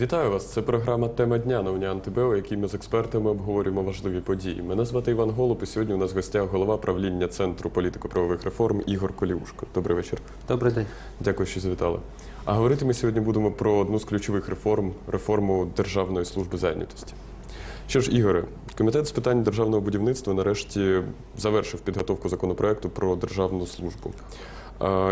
Вітаю вас! Це програма Тема дня на Уніан ТБ, якій ми з експертами обговорюємо важливі події. Мене звати Іван Голуб, і сьогодні у нас в гостях голова правління Центру політико-правових реформ Ігор Коліушко. Добрий вечір. Добрий день. Дякую, що завітали. А говорити ми сьогодні будемо про одну з ключових реформ реформу Державної служби зайнятості. Що ж, Ігоре, комітет з питань державного будівництва нарешті завершив підготовку законопроекту про державну службу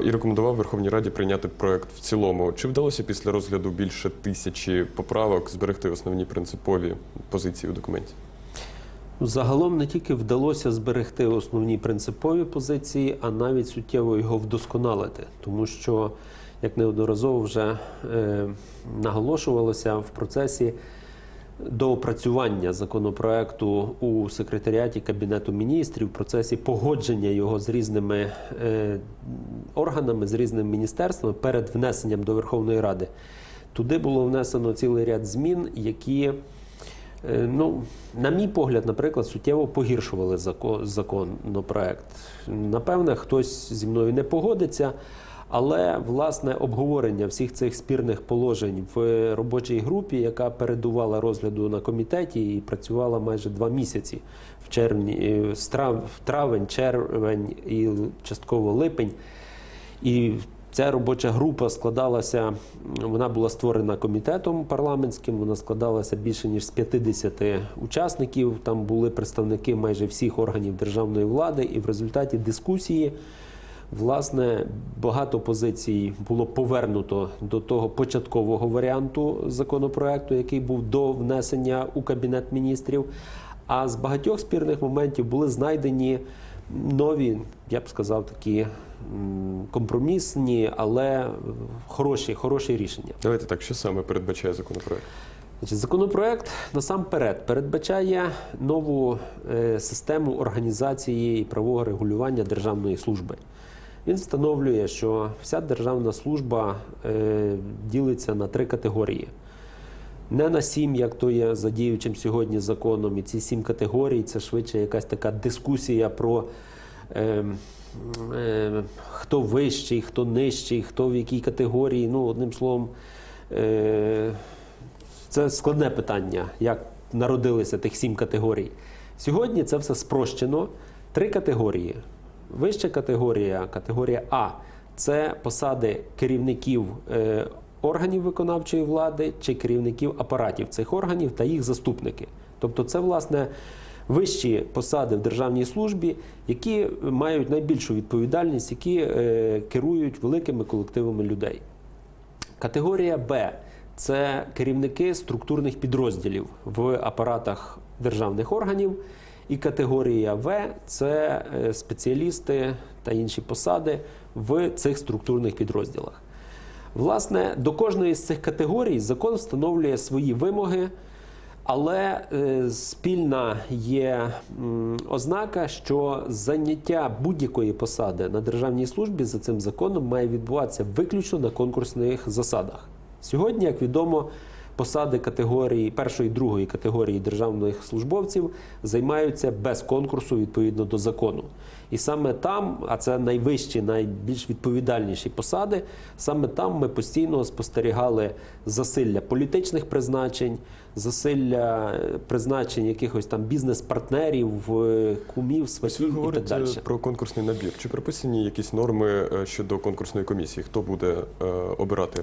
і рекомендував Верховній Раді прийняти проект в цілому. Чи вдалося після розгляду більше тисячі поправок зберегти основні принципові позиції у документі? Загалом не тільки вдалося зберегти основні принципові позиції, а навіть суттєво його вдосконалити, тому що, як неодноразово вже е, наголошувалося в процесі доопрацювання законопроекту у секретаріаті Кабінету міністрів, в процесі погодження його з різними е, органами, з різними міністерствами перед внесенням до Верховної Ради. Туди було внесено цілий ряд змін, які Е, Ну, на мій погляд, наприклад, суттєво погіршували зако- законопроект. Напевне, хтось зі мною не погодиться, але власне обговорення всіх цих спірних положень в робочій групі, яка передувала розгляду на комітеті і працювала майже два місяці в червні, е, в травень, червень і частково липень. І ця робоча група складалася, вона була створена комітетом парламентським, вона складалася більше ніж з 50 учасників. Там були представники майже всіх органів державної влади, і в результаті дискусії. Власне, багато позицій було повернуто до того початкового варіанту законопроекту, який був до внесення у кабінет міністрів. А з багатьох спірних моментів були знайдені нові, я б сказав, такі компромісні, але хороші, хороші рішення. Давайте так, що саме передбачає законопроект? Значить, законопроект насамперед передбачає нову е, систему організації і правового регулювання державної служби. Він встановлює, що вся державна служба е, ділиться на три категорії. Не на сім, як то є за діючим сьогодні законом. І ці сім категорій це швидше якась така дискусія про е, е, хто вищий, хто нижчий, хто в якій категорії. Ну, одним словом, е, це складне питання, як народилися тих сім категорій. Сьогодні це все спрощено. Три категорії. Вища категорія, категорія А це посади керівників е, органів виконавчої влади чи керівників апаратів цих органів та їх заступники. Тобто, це власне вищі посади в державній службі, які мають найбільшу відповідальність, які е, керують великими колективами людей. Категорія Б це керівники структурних підрозділів в апаратах державних органів. І категорія В це е, спеціалісти та інші посади в цих структурних підрозділах. Власне, до кожної з цих категорій закон встановлює свої вимоги, але е, спільна є ознака, що заняття будь-якої посади на державній службі за цим законом має відбуватися виключно на конкурсних засадах. Сьогодні, як відомо, посади категорії першої другої категорії державних службовців займаються без конкурсу відповідно до закону. І саме там, а це найвищі, найбільш відповідальніші посади, саме там ми постійно спостерігали засилля політичних призначень, засилля е, призначень якихось там бізнес-партнерів, е, кумів, сватів і так говорите далі. про конкурсний набір. Чи прописані якісь норми е, щодо конкурсної комісії? Хто буде обирати?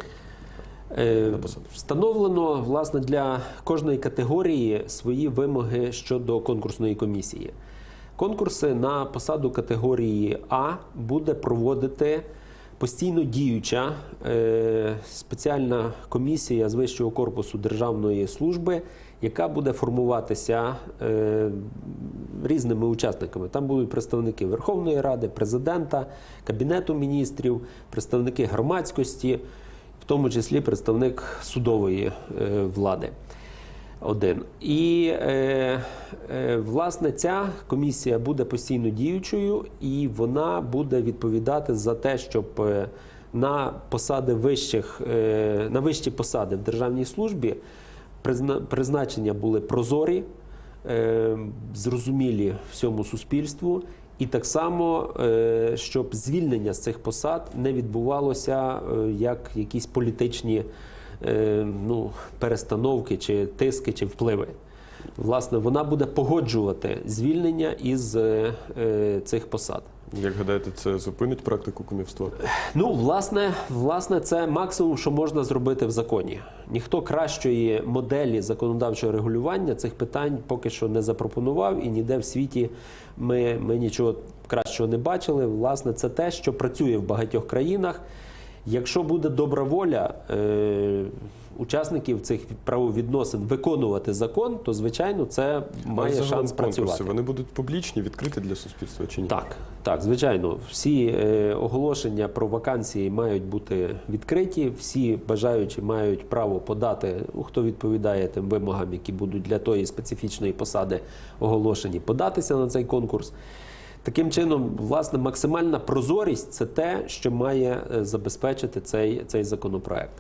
Е. Встановлено власне для кожної категорії свої вимоги щодо конкурсної комісії. Конкурси на посаду категорії А буде проводити постійно діюча е, спеціальна комісія з вищого корпусу державної служби, яка буде формуватися е, різними учасниками. Там будуть представники Верховної Ради, президента, Кабінету міністрів, представники громадськості в тому числі представник судової е, влади. Один. І е, е, власне ця комісія буде постійно діючою, і вона буде відповідати за те, щоб е, на посади вищих, е, на вищі посади в державній службі призна- призначення були прозорі, е, зрозумілі всьому суспільству, і так само, е, щоб звільнення з цих посад не відбувалося е, як якісь політичні е, ну, перестановки, чи тиски, чи впливи. Власне, вона буде погоджувати звільнення із цих посад. Як гадаєте, це зупинить практику кумівства? Ну, власне, власне, це максимум, що можна зробити в законі. Ніхто кращої моделі законодавчого регулювання цих питань поки що не запропонував, і ніде в світі ми, ми нічого кращого не бачили. Власне, це те, що працює в багатьох країнах. Якщо буде добра воля е, учасників цих правовідносин виконувати закон, то звичайно це має шанс конкурси, працювати. Вони будуть публічні, відкриті для суспільства чи ні? Так, так, звичайно, всі е, оголошення про вакансії мають бути відкриті. Всі бажаючі мають право подати, ну, хто відповідає тим вимогам, які будуть для тої специфічної посади оголошені, податися на цей конкурс. Таким чином, власне, максимальна прозорість це те, що має е, забезпечити цей, цей законопроект.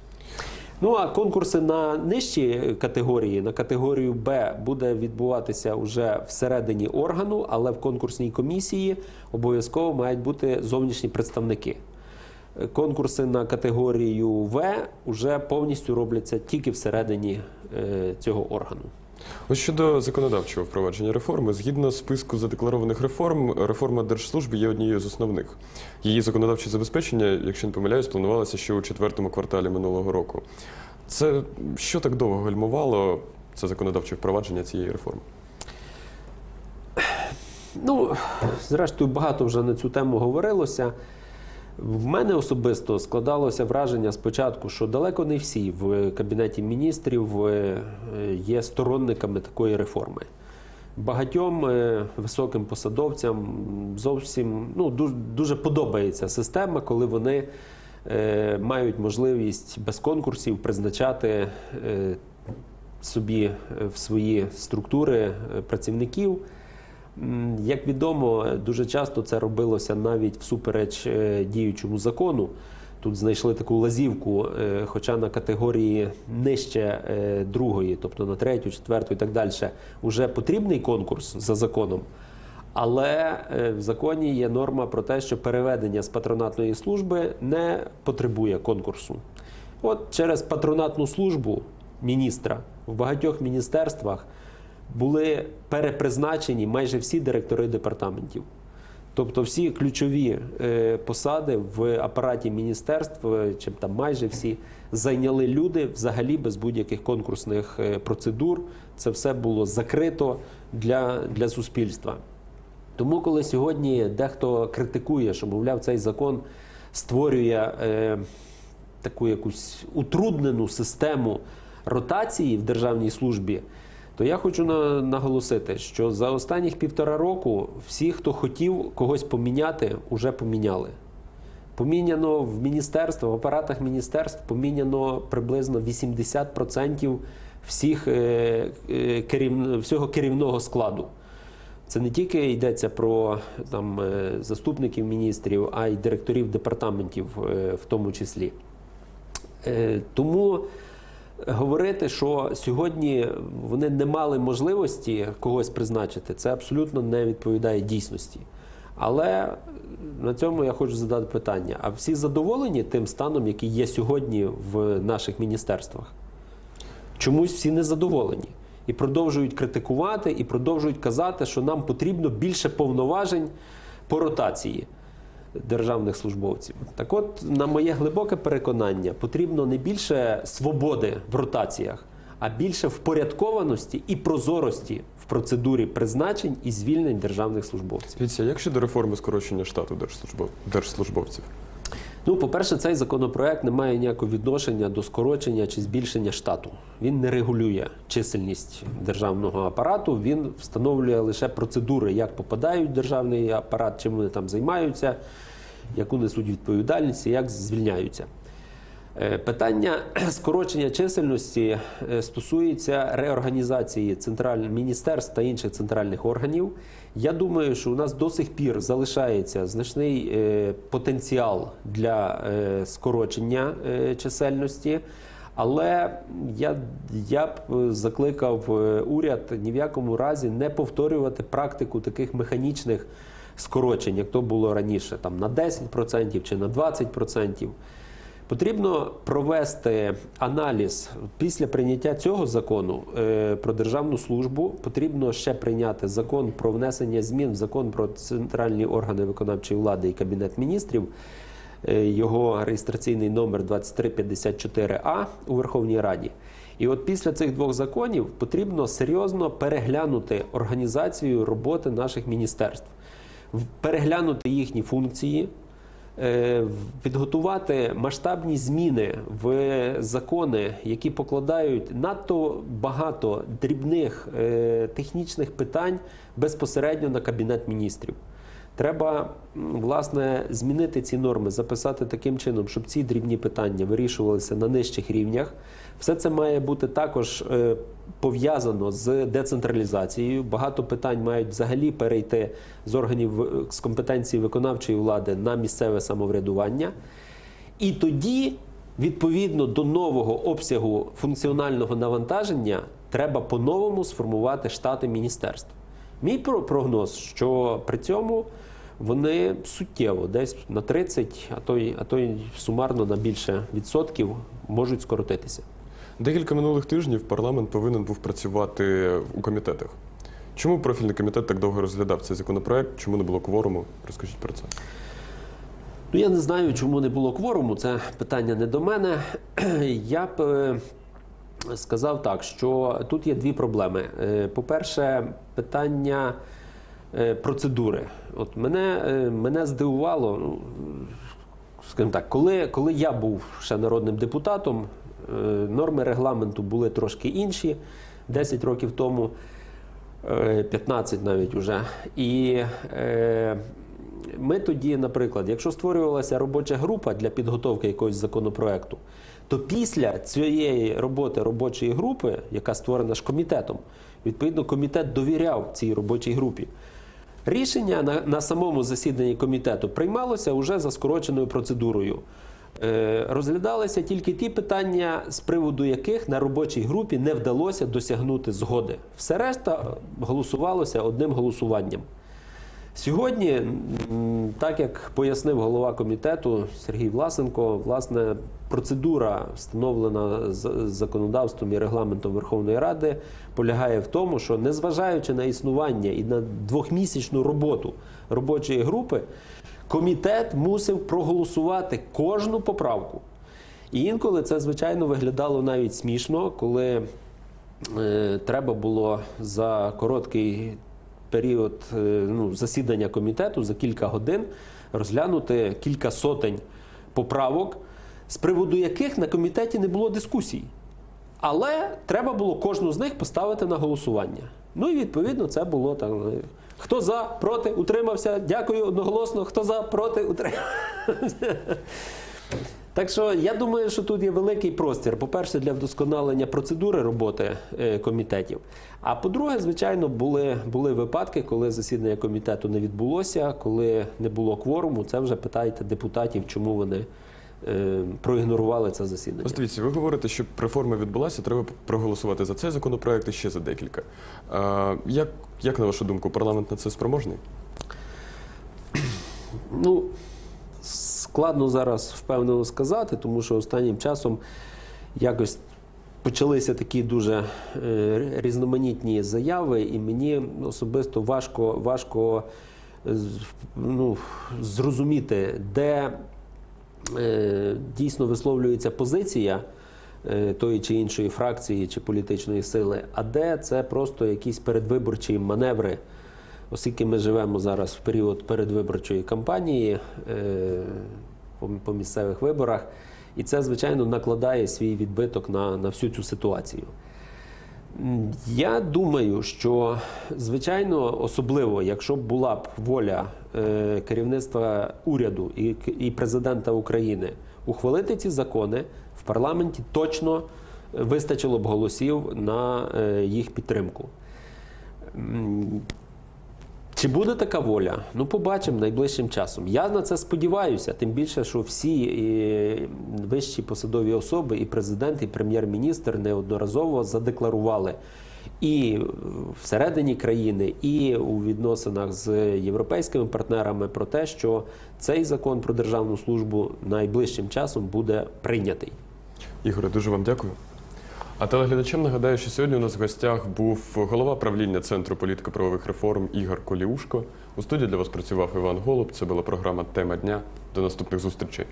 Ну а конкурси на нижчі категорії, на категорію Б, буде відбуватися вже всередині органу, але в конкурсній комісії обов'язково мають бути зовнішні представники. Конкурси на категорію В вже повністю робляться тільки всередині е, цього органу. Ось щодо законодавчого впровадження реформи, згідно списку задекларованих реформ, реформа держслужби є однією з основних. Її законодавче забезпечення, якщо не помиляюсь, планувалося ще у четвертому кварталі минулого року. Це що так довго гальмувало це законодавче впровадження цієї реформи? Ну, зрештою, багато вже на цю тему говорилося. В мене особисто складалося враження спочатку, що далеко не всі в Кабінеті міністрів е, є сторонниками такої реформи. Багатьом е, високим посадовцям зовсім ну, дуже, подобається система, коли вони е, мають можливість без конкурсів призначати собі в свої структури працівників. Як відомо, дуже часто це робилося навіть всупереч е, діючому закону. Тут знайшли таку лазівку, е, хоча на категорії нижче е, другої, тобто на третю, четверту і так далі, вже потрібний конкурс за законом. Але в законі є норма про те, що переведення з патронатної служби не потребує конкурсу. От через патронатну службу міністра в багатьох міністерствах були перепризначені майже всі директори департаментів. Тобто всі ключові е, посади в апараті міністерств, е, чи там майже всі, зайняли люди взагалі без будь-яких конкурсних е, процедур. Це все було закрито для, для суспільства. Тому, коли сьогодні дехто критикує, що, мовляв, цей закон створює е, таку якусь утруднену систему ротації в державній службі, то я хочу на, наголосити, що за останніх півтора року всі, хто хотів когось поміняти, вже поміняли. Поміняно в міністерствах, в апаратах міністерств поміняно приблизно 80% всіх, е, е, керів, всього керівного складу. Це не тільки йдеться про там, е, заступників міністрів, а й директорів департаментів в тому числі. Тому говорити, що сьогодні вони не мали можливості когось призначити, це абсолютно не відповідає дійсності. Але на цьому я хочу задати питання: а всі задоволені тим станом, який є сьогодні в наших міністерствах? Чомусь всі не задоволені. І продовжують критикувати, і продовжують казати, що нам потрібно більше повноважень по ротації державних службовців. Так от, на моє глибоке переконання, потрібно не більше свободи в ротаціях, а більше впорядкованості і прозорості в процедурі призначень і звільнень державних службовців. Дивіться, як щодо реформи скорочення штату держслужбов... держслужбовців? Ну, по-перше, цей законопроект не має ніякого відношення до скорочення чи збільшення штату. Він не регулює чисельність державного апарату, він встановлює лише процедури, як попадають в державний апарат, чим вони там займаються, яку несуть відповідальність і як звільняються. Е, Питання скорочення чисельності е, стосується реорганізації центральних міністерств та інших центральних органів. Я думаю, що у нас до сих пір залишається значний е, потенціал для скорочення чисельності. Але я, я б закликав уряд ні в якому разі не повторювати практику таких механічних скорочень, як то було раніше, там на 10% чи на 20%. Потрібно провести аналіз після прийняття цього закону е, про державну службу. Потрібно ще прийняти закон про внесення змін в закон про центральні органи виконавчої влади і кабінет міністрів. Е, Його реєстраційний номер 2354А у Верховній Раді. І от після цих двох законів потрібно серйозно переглянути організацію роботи наших міністерств, переглянути їхні функції, підготувати масштабні зміни в закони, які покладають надто багато дрібних е, технічних питань безпосередньо на кабінет міністрів. Треба власне змінити ці норми, записати таким чином, щоб ці дрібні питання вирішувалися на нижчих рівнях. Все це має бути також е, пов'язано з децентралізацією. Багато питань мають взагалі перейти з органів з компетенції виконавчої влади на місцеве самоврядування. І тоді, відповідно до нового обсягу функціонального навантаження, треба по-новому сформувати штати міністерств. Мій прогноз, що при цьому вони суттєво, десь на 30, а то й, а то й сумарно на більше відсотків можуть скоротитися. Декілька минулих тижнів парламент повинен був працювати у комітетах. Чому профільний комітет так довго розглядав цей законопроект? Чому не було кворуму? Розкажіть про це. Ну, я не знаю, чому не було кворуму. Це питання не до мене. Я б е, сказав так, що тут є дві проблеми. Е, По-перше, питання е, процедури. От мене, е, мене здивувало, ну, скажімо так, коли, коли я був ще народним депутатом, норми регламенту були трошки інші 10 років тому. Е, 15 навіть уже. І ми тоді, наприклад, якщо створювалася робоча група для підготовки якогось законопроекту, то після цієї роботи робочої групи, яка створена ж комітетом, відповідно, комітет довіряв цій робочій групі. Рішення на, на самому засіданні комітету приймалося вже за скороченою процедурою. Е, розглядалися тільки ті питання, з приводу яких на робочій групі не вдалося досягнути згоди. Все решта голосувалося одним голосуванням. Сьогодні, так як пояснив голова комітету Сергій Власенко, власне, процедура, встановлена законодавством і регламентом Верховної Ради, полягає в тому, що незважаючи на існування і на двохмісячну роботу робочої групи, комітет мусив проголосувати кожну поправку. І інколи це, звичайно, виглядало навіть смішно, коли е, треба було за короткий період е, ну, засідання комітету за кілька годин розглянути кілька сотень поправок, з приводу яких на комітеті не було дискусій. Але треба було кожну з них поставити на голосування. Ну і відповідно це було там. е, Хто за, проти, утримався. Дякую одноголосно. Хто за, проти, утримався. Так що я думаю, що тут є великий простір. По-перше, для вдосконалення процедури роботи е, комітетів. А по-друге, звичайно, були, були випадки, коли засідання комітету не відбулося, коли не було кворуму. Це вже питайте депутатів, чому вони е, проігнорували це засідання. Ось дивіться, ви говорите, щоб реформа відбулася, треба проголосувати за цей законопроект і ще за декілька. А, як, як на вашу думку, парламент на це спроможний? Ну, складно зараз впевнено сказати, тому що останнім часом якось почалися такі дуже е, різноманітні заяви, і мені особисто важко, важко е, ну, зрозуміти, де е, дійсно висловлюється позиція тої чи іншої фракції чи політичної сили, а де це просто якісь передвиборчі маневри. Оскільки ми живемо зараз в період передвиборчої кампанії е, по, місцевих виборах, і це, звичайно, накладає свій відбиток на, на всю цю ситуацію. Я думаю, що звичайно, особливо, якщо б була б воля е, керівництва уряду і, і президента України ухвалити ці закони, в парламенті точно вистачило б голосів на е, їх підтримку. Чи буде така воля? Ну, побачимо найближчим часом. Я на це сподіваюся, тим більше, що всі е, вищі посадові особи, і президент, і прем'єр-міністр неодноразово задекларували і всередині країни, і у відносинах з європейськими партнерами про те, що цей закон про державну службу найближчим часом буде прийнятий. Ігоре, дуже вам дякую. А телеглядачам нагадаю, що сьогодні у нас в гостях був голова правління Центру політико-правових реформ Ігор Коліушко. У студії для вас працював Іван Голуб. Це була програма Тема дня. До наступних зустрічей.